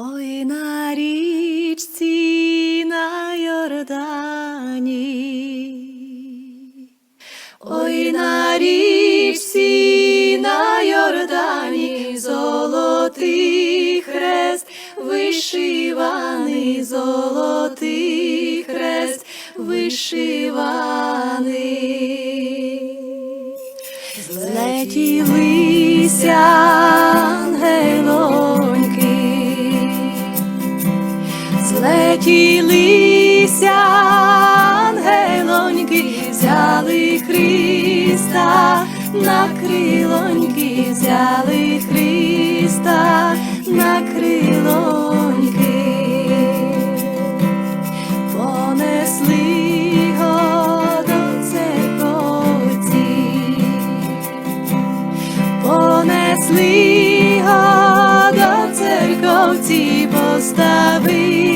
Ой на річці на Йордані, ой на річці на Йордані, золотий хрест, вишиваний, золотий хрест, вишиваний. Злетілися ангелоньки, злетілися ангелоньки, взяли Христа на крилоньки, взяли Христа на крилоньки, понесли його до церковці понесли церковці, поставили